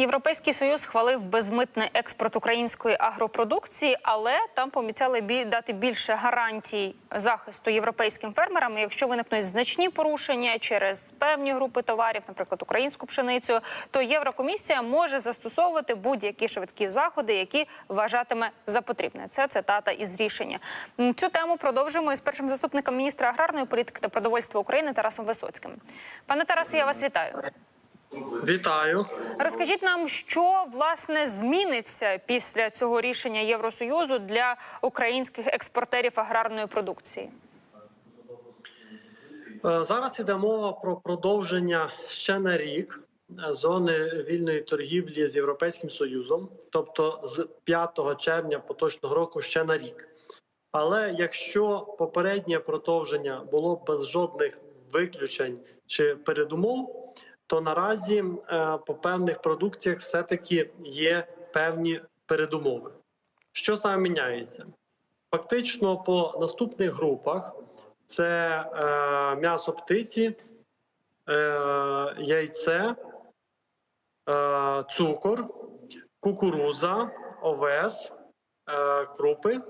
Європейський союз схвалив безмитний експорт української агропродукції, але там пообіцяли бі- дати більше гарантій захисту європейським фермерам. Якщо виникнуть значні порушення через певні групи товарів, наприклад, українську пшеницю, то Єврокомісія може застосовувати будь-які швидкі заходи, які вважатиме за потрібне. Це цитата із рішення. Цю тему продовжуємо із першим заступником міністра аграрної політики та продовольства України Тарасом Висоцьким. Пане Тарасе, я вас вітаю. Вітаю. Розкажіть нам, що власне зміниться після цього рішення Євросоюзу для українських експортерів аграрної продукції? Е, Зараз іде мова про продовження ще на рік е, зони вільної торгівлі з Європейським Союзом, тобто з 5 червня поточного року ще на рік. Але якщо попереднє продовження було без жодних виключень чи передумов, то наразі е, по певних продукціях все-таки є певні передумови. Що саме міняється? Фактично по наступних групах це е, м'ясо птиці, е, яйце, е, цукор, кукуруза, овес, е, крупи.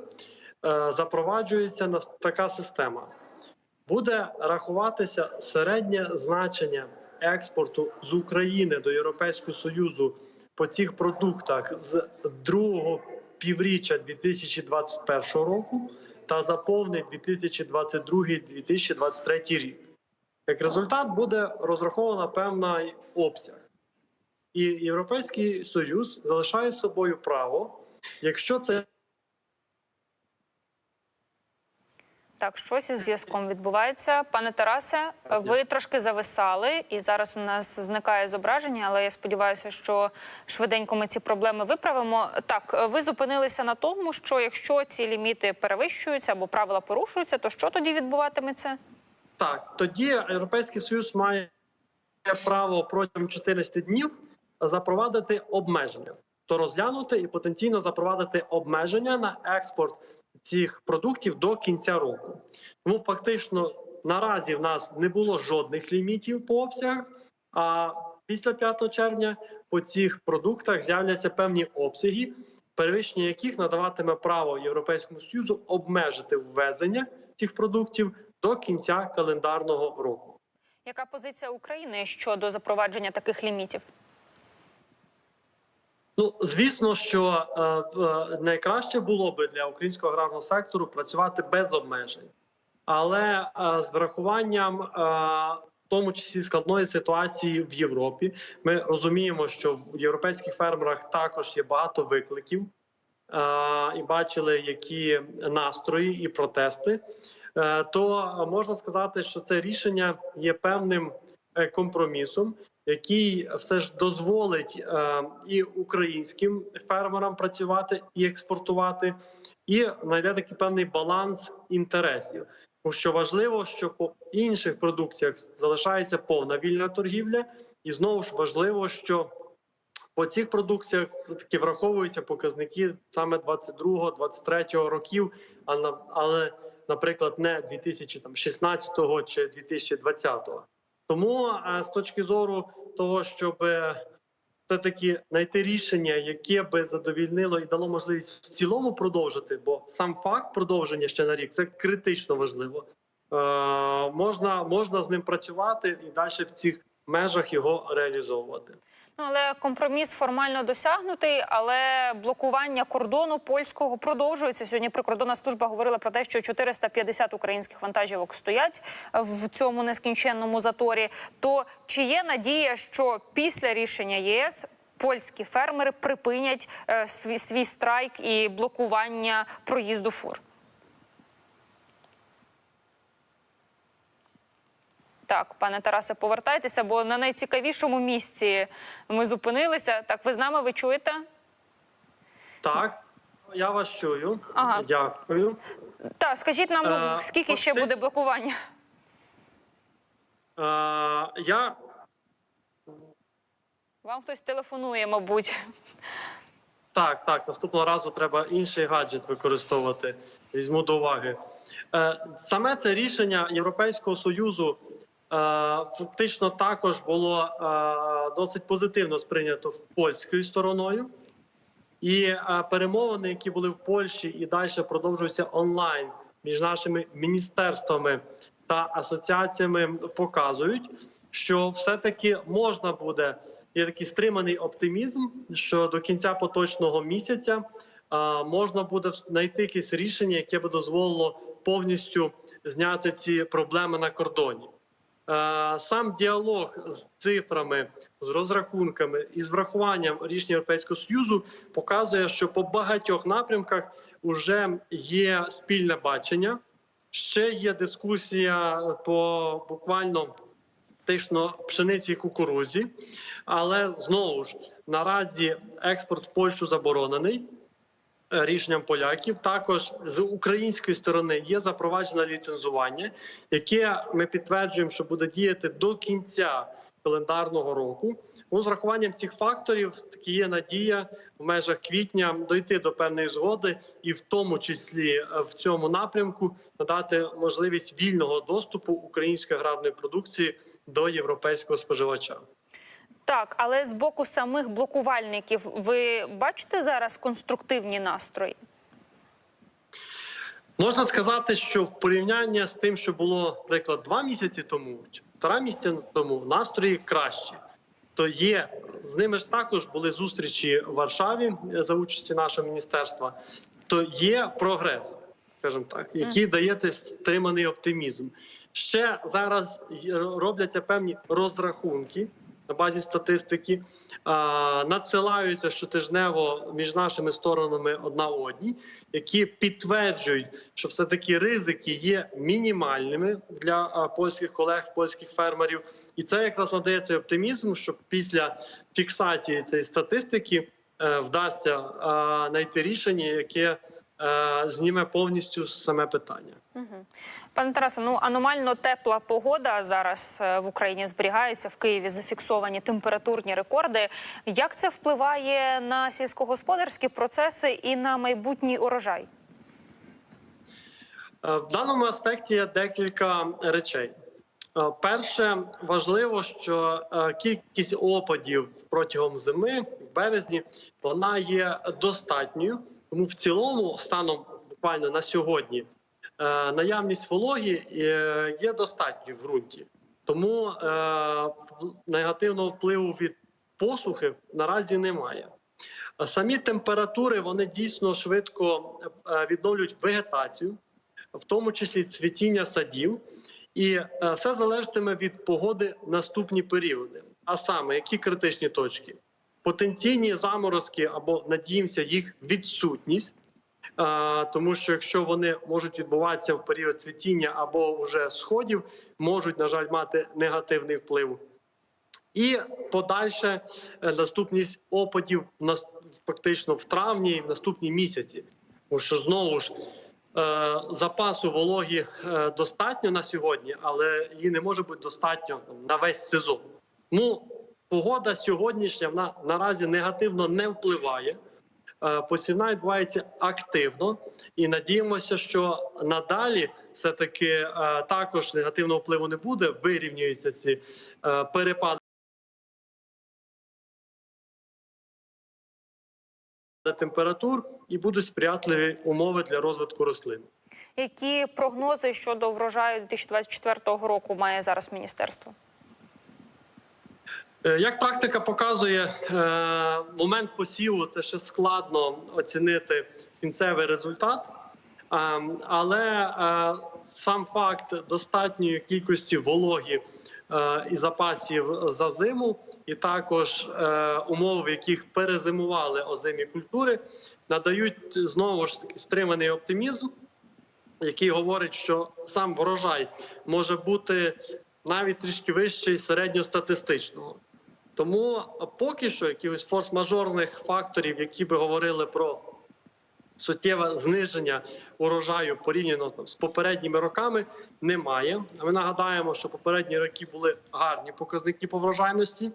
Е, запроваджується така система. Буде рахуватися середнє значення експорту з України до Європейського Союзу по цих продуктах з другого півріччя 2021 року та за повний 2022-2023 рік. Як результат буде розрахована певна обсяг. І Європейський Союз залишає собою право, якщо це Так, щось із зв'язком відбувається. Пане Тарасе, ви трошки зависали, і зараз у нас зникає зображення, але я сподіваюся, що швиденько ми ці проблеми виправимо. Так, ви зупинилися на тому, що якщо ці ліміти перевищуються або правила порушуються, то що тоді відбуватиметься? Так, тоді Європейський Союз має право протягом 14 днів запровадити обмеження, то розглянути і потенційно запровадити обмеження на експорт цих продуктів до кінця року. Тому фактично наразі в нас не було жодних лімітів по обсягах. А після 5 червня по цих продуктах з'являться певні обсяги, перевищення яких надаватиме право Європейському Союзу обмежити ввезення цих продуктів до кінця календарного року. Яка позиція України щодо запровадження таких лімітів? Ну звісно, що е, е, найкраще було би для українського аграрного сектору працювати без обмежень, але е, з врахуванням, е, в тому числі складної ситуації в Європі, ми розуміємо, що в європейських фермерах також є багато викликів, е, і бачили, які настрої і протести. Е, то можна сказати, що це рішення є певним е, компромісом, який все ж дозволить е, і українським фермерам працювати і експортувати, і знайде такий певний баланс інтересів. Тому що важливо, що по інших продукціях залишається повна вільна торгівля, і знову ж важливо, що по цих продукціях все таки враховуються показники саме 22-23 років, але, наприклад, не 2016 чи 2020. Тому е, з точки зору того, щоб все таки знайти рішення, яке би задовільнило і дало можливість в цілому продовжити, бо сам факт продовження ще на рік це критично важливо. Е, можна, можна з ним працювати і далі в цих межах його реалізовувати. Але компроміс формально досягнутий, але блокування кордону польського продовжується. Сьогодні прикордонна служба говорила про те, що 450 українських вантажівок стоять в цьому нескінченному заторі. То чи є надія, що після рішення ЄС польські фермери припинять е, свій, свій страйк і блокування проїзду фур? Так, пане Тарасе, повертайтеся, бо на найцікавішому місці ми зупинилися. Так, ви з нами ви чуєте? Так, я вас чую. Ага. Дякую. Так, скажіть нам, ну, Е, скільки ще буде блокування? Е, я Вам хтось телефонує, мабуть. Так, так, наступного разу треба інший гаджет використовувати. Візьму до уваги. Е, Саме це рішення Європейського союзу фактично також було е, досить позитивно сприйнято польською стороною. І е, перемовини, які були в Польщі і далі продовжуються онлайн між нашими міністерствами та асоціаціями, показують, що все-таки можна буде є такий стриманий оптимізм, що до кінця поточного місяця е, можна буде знайти якесь рішення, яке би дозволило повністю зняти ці проблеми на кордоні. Е, Сам діалог з цифрами, з розрахунками і з врахуванням рішень Європейського союзу показує, що по багатьох напрямках вже є спільне бачення. Ще є дискусія по буквально фактично пшениці і кукурузі, але знову ж наразі експорт в Польщу заборонений рішенням поляків. Також з української сторони є запроваджено ліцензування, яке ми підтверджуємо, що буде діяти до кінця календарного року. Ну, з рахуванням цих факторів таки є надія в межах квітня дойти до певної згоди, і в тому числі е, в цьому напрямку надати можливість вільного доступу української аграрної продукції до європейського споживача. Так, але з боку самих блокувальників ви бачите зараз конструктивні настрої? Можна сказати, що в порівнянні з тим, що було, наприклад, два місяці тому чи півтора місяця тому, настрої кращі. То є з ними ж також були зустрічі в Варшаві е, за участі нашого міністерства. То є прогрес, скажімо так, який дає цей стриманий оптимізм. Ще зараз робляться певні розрахунки на базі статистики, надсилаються щотижнево між нашими сторонами одна одній, які підтверджують, що все таки ризики є мінімальними для польських колег, польських фермерів, і це якраз надає цей оптимізм, що після фіксації цієї статистики е, вдасться знайти рішення, яке зніме повністю саме питання. Пане Тарасе, ну аномально тепла погода зараз е, в Україні зберігається в Києві. Зафіксовані температурні рекорди. Як це впливає на сільськогосподарські процеси і на майбутній урожай? Е, В даному аспекті є декілька речей. Е, Перше, важливо, що е, кількість опадів протягом зими в березні вона є достатньою. Тому в цілому, станом буквально на сьогодні, е, наявність вологі е, є достатньою в ґрунті. Тому е, негативного впливу від посухи наразі немає. Самі температури вони дійсно швидко відновлюють вегетацію в тому числі цвітіння садів, і все залежатиме від погоди наступні періоди. А саме, які критичні точки? Потенційні заморозки або надіємося, їх відсутність, тому що якщо вони можуть відбуватися в період цвітіння або вже сходів, можуть, на жаль, мати негативний вплив. І подальше е, наступність опадів фактично в травні в наступні місяці. Тому що знову ж е, запасу вологі е, достатньо на сьогодні, але її не може бути достатньо на весь сезон. Тому погода сьогоднішня вона наразі негативно не впливає. Е, Посівна відбувається активно, і надіємося, що надалі все таки е, також негативного впливу не буде. Вирівнюються ці е, перепади. температур і будуть сприятливі умови для розвитку рослин. Які прогнози щодо врожаю 2024 року має зараз міністерство? Е, Як практика показує, е, момент посіву це ще складно оцінити кінцевий результат, Е, але е, сам факт достатньої кількості вологі і запасів за зиму, і також умов, в яких перезимували озимі культури, надають знову ж таки стриманий оптимізм, який говорить, що сам врожай може бути навіть трішки вищий середньостатистичного. Тому поки що якихось форс-мажорних факторів, які би говорили про суттєве зниження урожаю порівняно з попередніми роками, немає. Ми нагадаємо, що попередні роки були гарні показники по врожайності.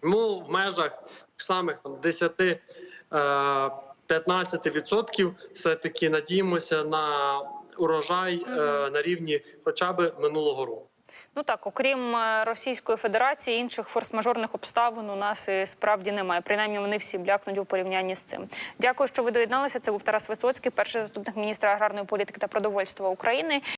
Тому в межах самих там 10 е, 15% все-таки надіємося на урожай е, на рівні хоча б минулого року. Ну так, окрім е, Російської Федерації, інших форс-мажорних обставин у нас і справді немає. Принаймні вони всі блякнуть у порівнянні з цим. Дякую, що ви доєдналися. Це був Тарас Висоцький, перший заступник міністра аграрної політики та продовольства України.